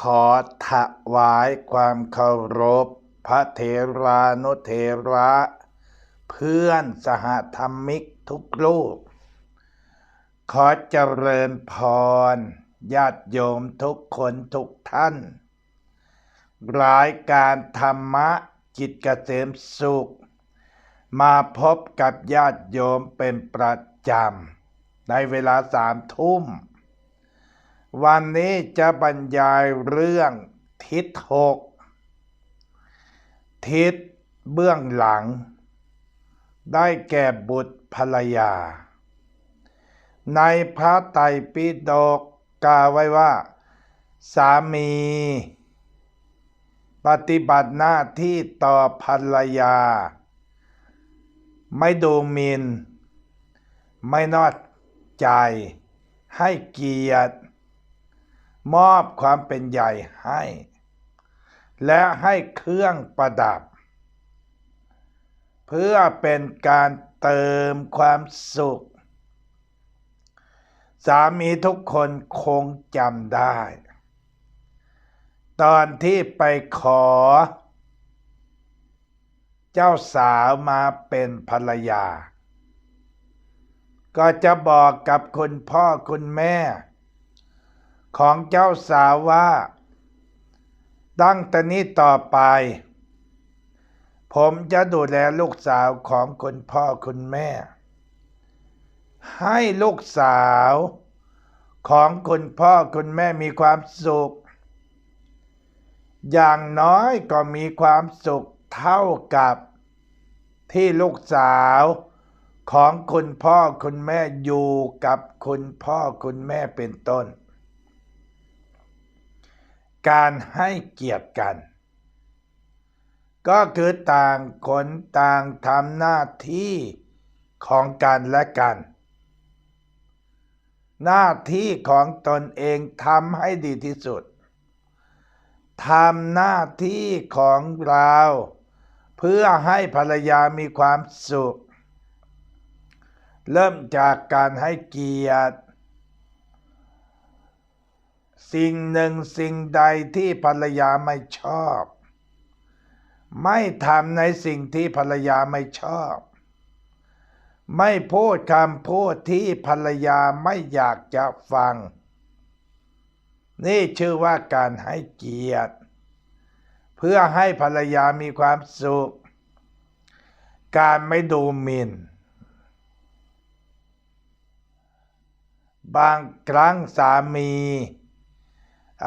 ขอถวายความเคารพ พระเถรานุเถระ เพื่อนสหธรรมิกทุกรูปขอเจริญพร ญาติโยมทุกคนทุกท่านรายการธรรมะจิตเกษมสุข มาพบกับญาติโยมเป็นประจำ ในเวลาสามทุ่ม วันนี้จะบรรยายเรื่องทิศหกทิศเบื้องหลัง ได้แก่บุตรภรรยา ในพระไตรปิฎกกล่าวไว้ว่า สามี ปฏิบัติหน้าที่ต่อภรรยา ไม่ดูหมิน ไม่นอดใจให้เกียรติ มอบความเป็นใหญ่ให้ และให้เครื่องประดับ เพื่อเป็นการเติมความสุข สามีทุกคนคงจำได้ ตอนที่ไปขอ เจ้าสาวมาเป็นภรรยา ก็จะบอกกับคุณพ่อคุณแม่ ของเจ้าสาวว่า ตั้งแต่นี้ต่อไป ผมจะดูแลลูกสาวของคุณพ่อคุณแม่ ให้ลูกสาวของคุณพ่อคุณแม่มีความสุข อย่างน้อยก็มีความสุขเท่ากับที่ลูกสาวของคุณพ่อคุณแม่อยู่กับคุณพ่อคุณแม่เป็นต้น การให้เกียรติกัน ก็คือต่างคนต่างทำหน้าที่ของกันและกัน หน้าที่ของตนเองทำให้ดีที่สุดทำหน้าที่ของเรา เพื่อให้ภรรยามีความสุข เริ่มจากการให้เกียรติ สิ่งหนึ่งสิ่งใดที่ภรรยาไม่ชอบ ไม่ทำในสิ่งที่ภรรยาไม่ชอบ ไม่พูดคำพูดที่ภรรยาไม่อยากจะฟัง นี่ชื่อว่าการให้เกียรติ เพื่อให้ภรรยามีความสุข การไม่ดูหมิน่นบางครั้งสามี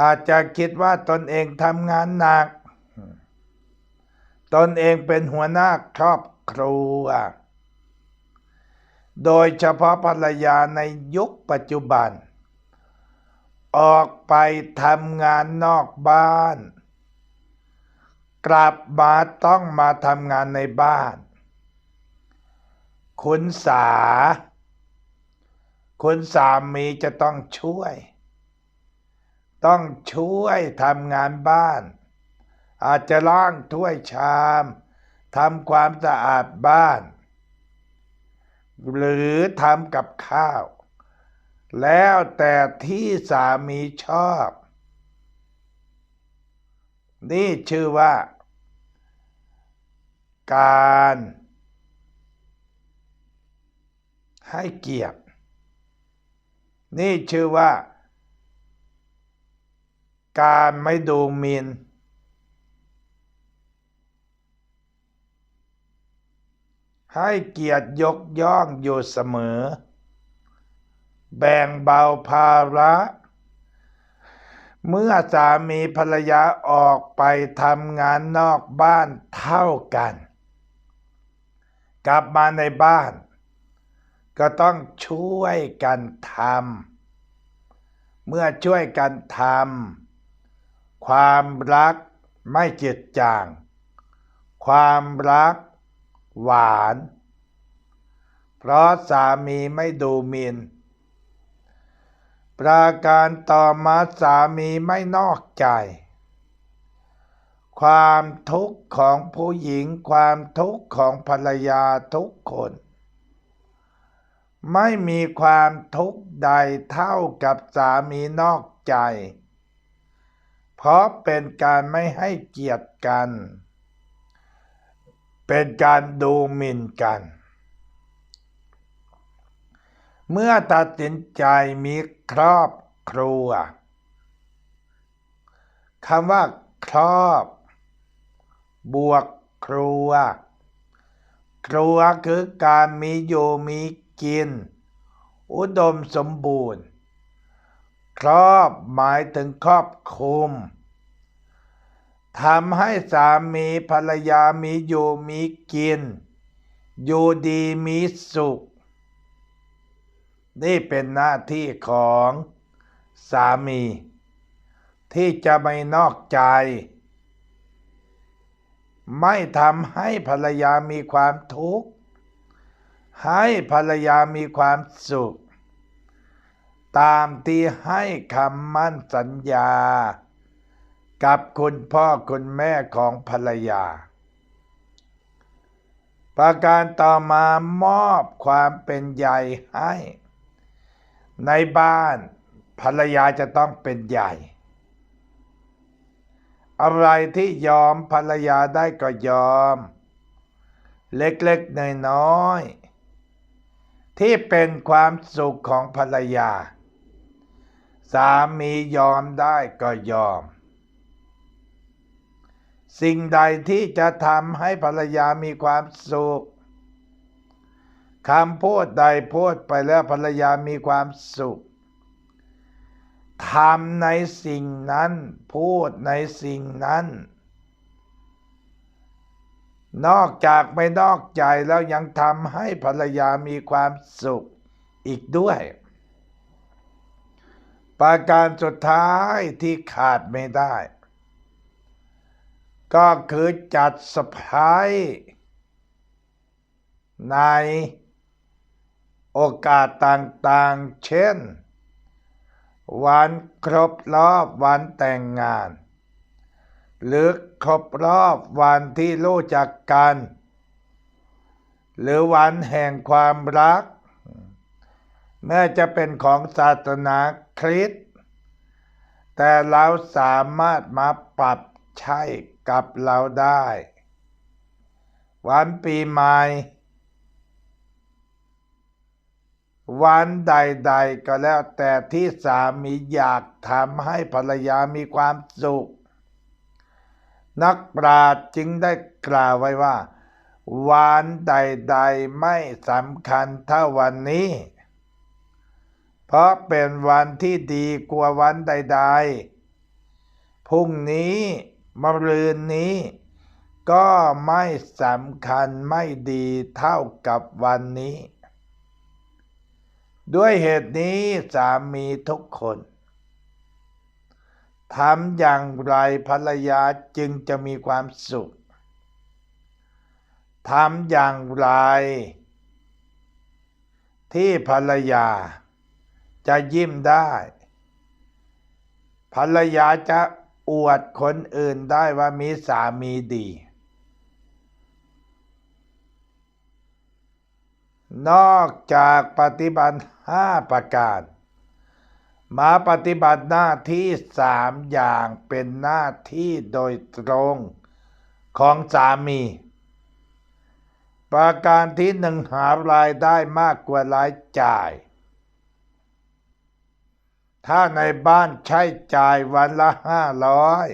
อาจจะคิดว่าตนเองทำงานหนัก ตนเองเป็นหัวหน้าครอบครัว โดยเฉพาะภรรยาในยุคปัจจุบัน ออกไปทำงานนอกบ้าน กลับมาต้องมาทำงานในบ้าน คุณสา คุณสามีจะต้องช่วย ต้องช่วยทำงานบ้าน อาจจะล้างถ้วยชามทำความสะอาดบ้าน หรือทำกับข้าว แล้วแต่ที่สามีชอบ นี่ชื่อว่า การให้เกียรติ นี่ชื่อว่า การไม่ดูหมินให้เกียรติยกย่องอยู่เสมอ แบ่งเบาภาระ เมื่อสามีภรรยาออกไปทำงานนอกบ้านเท่ากัน กลับมาในบ้าน ก็ต้องช่วยกันทำเมื่อช่วยกันทำ ความรักไม่เจืดจาง ความรัก หวาน เพราะสามีไม่ดูหมิน ประการต่อมาสามีไม่นอกใจ ความทุกข์ของผู้หญิงความทุกข์ของภรรยาทุกคน ไม่มีความทุกข์ใดเท่ากับสามีนอกใจ เพเพราะเป็นการไม่ให้เกียรติกัน เป็นการดูหมิ่นกัน เมื่อตัดสินใจมีครอบครัวคำว่าครอบ บวกครัว ครัวคือการมีอยู่มีกิน อุดมสมบูรณ์ ครอบหมายถึงครอบคลุมทำให้สามีภรรยามีอยู่มีกิน อยู่ดีมีสุข นี่เป็นหน้าที่ของสามี ที่จะไม่นอกใจ ไม่ทำให้ภรรยามีความทุกข์ ให้ภรรยามีความสุข ตามที่ให้คำมั่นสัญญา กับคุณพ่อคุณแม่ของภรรยา ประการต่อมามอบความเป็นใหญ่ให้ ในบ้านภรรยาจะต้องเป็นใหญ่ อะไรที่ยอมภรรยาได้ก็ยอม เล็กๆน้อยๆที่เป็นความสุขของภรรยา สามียอมได้ก็ยอม สิ่งใดที่จะทำให้ภรรยามีความสุขคำพูดใดพูดไปแล้วภรรยามีความสุขทำในสิ่งนั้น พูดในสิ่งนั้น นอกจากไม่นอกใจแล้วยังทำให้ภรรยามีความสุขอีกด้วย ประการสุดท้ายที่ขาดไม่ได้ ก็คือจัดสไพรส์ในโอกาสต่างๆ เช่น วันครบรอบวันแต่งงาน หรือครบรอบวันที่รู้จักกัน หรือวันแห่งความรักแม้จะเป็นของศาสนา คริสต์แต่เราสามารถมาปรับใช้กับเราได้ วันปีใหม่ วันใดๆก็แล้วแต่ที่สามีอยากทำให้ภรรยามีความสุข นักปราชญ์จึงได้กล่าวไว้ว่า วันใดๆไม่สำคัญเท่าวันนี้ เพราะเป็นวันที่ดีกว่าวันใดๆ พรุ่งนี้มะรืนนี้ ก็ไม่สำคัญไม่ดีเท่ากับวันนี้ ด้วยเหตุนี้สามีทุกคนทำอย่างไรภรรยาจึงจะมีความสุขทำอย่างไร ที่ภรรยา จะยิ้มได้ ภรรยาจะอวดคนอื่นได้ว่ามีสามีดี นอกจากปฏิบัติห้าประการ มาปฏิบัติหน้าที่สามอย่างเป็นหน้าที่โดยตรงของสามี ประการที่หนึ่งหารายได้มากกว่ารายจ่าย ถ้าในบ้านใช้จ่ายวันละห้าร้อย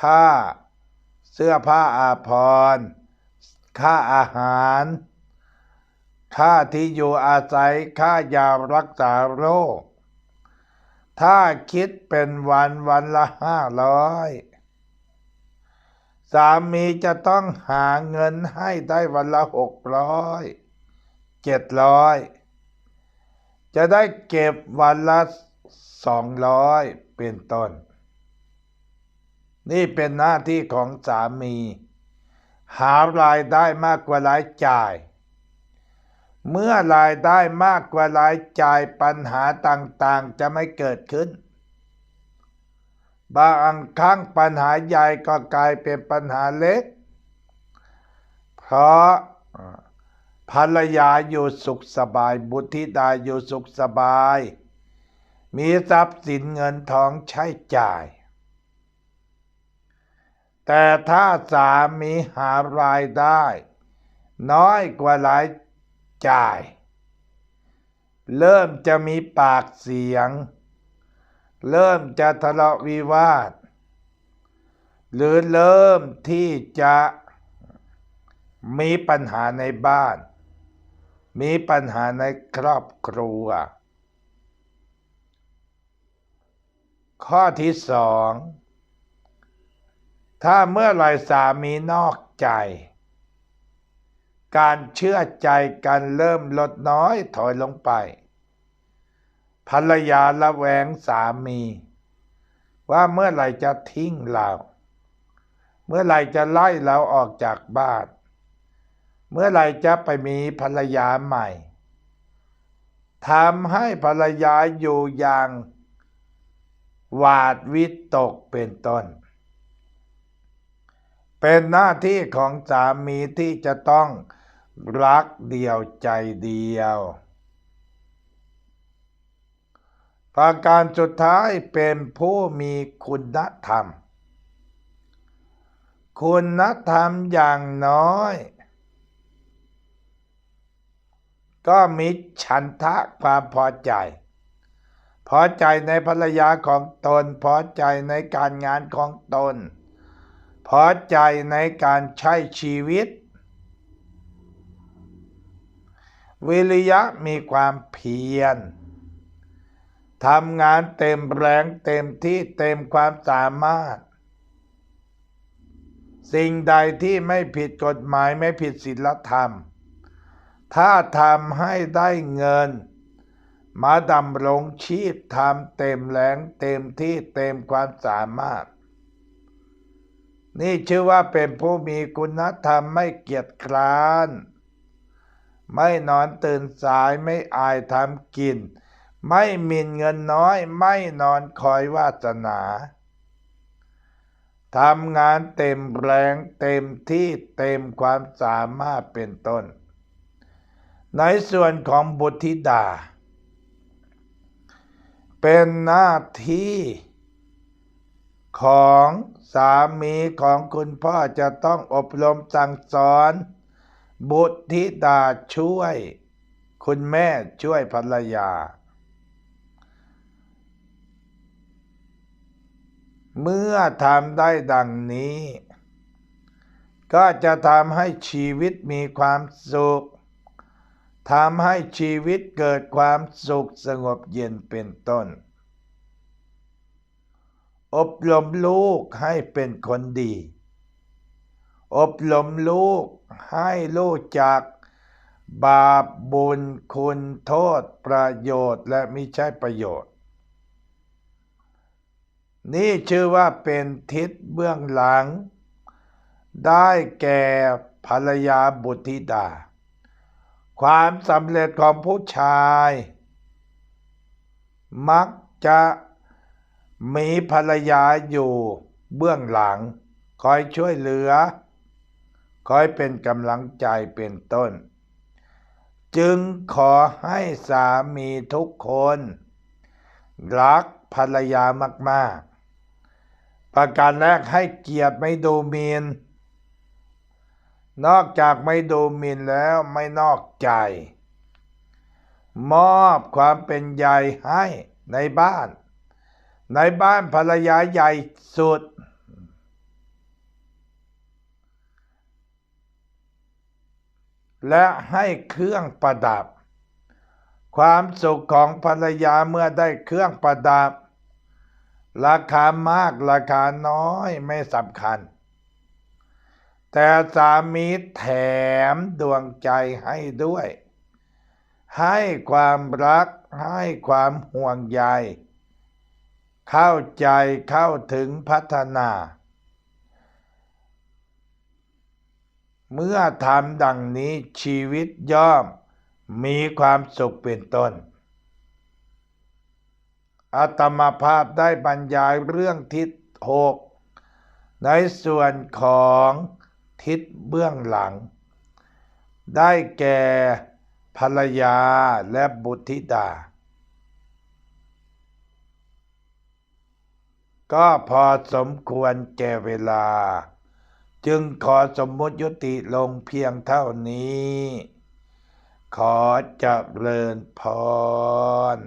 ค่าเสื้อผ้าอาภรณ์ค่าอาหาร ค่าที่อยู่อาศัย ค่ายารักษาโรค ถ้าคิดเป็นวันวันละห้าร้อยสามีจะต้องหาเงินให้ได้วันละหกร้อยเจ็ดร้อย จะได้เก็บวันละสองร้อยเป็นต้น นี่เป็นหน้าที่ของสามี หารายได้มากกว่ารายจ่าย เมื่อรายได้มากกว่ารายจ่ายปัญหาต่างๆจะไม่เกิดขึ้น บางครั้งปัญหาใหญ่ก็กลายเป็นปัญหาเล็ก เพราะ ภรรยาอยู่สุขสบาย บุตรธิดาอยู่สุขสบาย มีทรัพย์สินเงินทองใช้จ่าย แต่ถ้าสามีหารายได้ น้อยกว่ารายจ่าย เริ่มจะมีปากเสียง เริ่มจะทะเลาะวิวาท หรือเริ่มที่จะมีปัญหาในบ้าน มีปัญหาในครอบครัว ข้อที่สอง ถ้าเมื่อไรสามีนอกใจ การเชื่อใจกันเริ่มลดน้อยถอยลงไป ภรรยาละแวงสามี ว่าเมื่อไหร่จะทิ้งเรา เมื่อไหร่จะไล่เราออกจากบ้าน เมื่อไรจะไปมีภรรยาใหม่ทำให้ภรรยาอยู่อย่างหวาดวิตกเป็นต้น เป็นหน้าที่ของสามีที่จะต้องรักเดียวใจเดียวประการสุดท้ายเป็นผู้มีคุณธรรม คุณธรรมอย่างน้อย ก็มีฉันทะความพอใจ พอใจในภรรยาของตน พอใจในการงานของตน พอใจในการใช้ชีวิต วิริยะมีความเพียรทำงานเต็มแรงเต็มที่เต็มความสามารถ สิ่งใดที่ไม่ผิดกฎหมายไม่ผิดศีลธรรม ถ้าทำให้ได้เงิน มาดำรงชีพทำเต็มแรงเต็มที่เต็มความสามารถ นี่ชื่อว่าเป็นผู้มีคุณธรรมไม่เกียจคร้าน ไม่นอนตื่นสายไม่อายทำกิน ไม่มินเงินน้อย ไม่นอนคอยวาสนาทำงานเต็มแรงเต็มที่เต็มความสามารถเป็นต้น ในส่วนของบุตรธิดา เป็นหน้าที่ของสามีของคุณพ่อจะต้องอบรมสั่งสอน บุตรธิดาช่วย คุณแม่ช่วยภรรยา เมื่อทำได้ดังนี้ ก็จะทำให้ชีวิตมีความสุข ทำให้ชีวิตเกิดความสุขสงบเย็นเป็นต้น อบรมลูกให้เป็นคนดี อบรมลูกให้รู้จัก บาปบุญคุณโทษประโยชน์และมิใช่ประโยชน์ นี่ชื่อว่าเป็นทิศเบื้องหลัง ได้แก่ภรรยาบุตรธิดา ความสำเร็จของผู้ชาย มักจะมีภรรยาอยู่เบื้องหลัง คอยช่วยเหลือ คอยเป็นกำลังใจเป็นต้น จึงขอให้สามีทุกคน รักภรรยามาก ๆ ประการแรกให้เกียรติไม่ดูหมินน นอกจากไม่ดูหมิ่นแล้วไม่นอกใจ มอบความเป็นใหญ่ให้ในบ้าน ในบ้านภรรยาใหญ่สุด และให้เครื่องประดับ ความสุขของภรรยาเมื่อได้เครื่องประดับ ราคามากราคาน้อยไม่สำคัญ แต่สามีแถมดวงใจให้ด้วย ให้ความรักให้ความห่วงใย เข้าใจเข้าถึงพัฒนา เมื่อทำดังนี้ชีวิตย่อมมีความสุขเป็นต้นอาตมาภาพได้บรรยายเรื่องทิศหกในส่วนของ ทิศเบื้องหลัง ได้แก่ภรรยาและบุตรธิดา ก็พอสมควรแก่เวลา จึงขอสมมุติยุติลงเพียงเท่านี้ ขอเจริญพร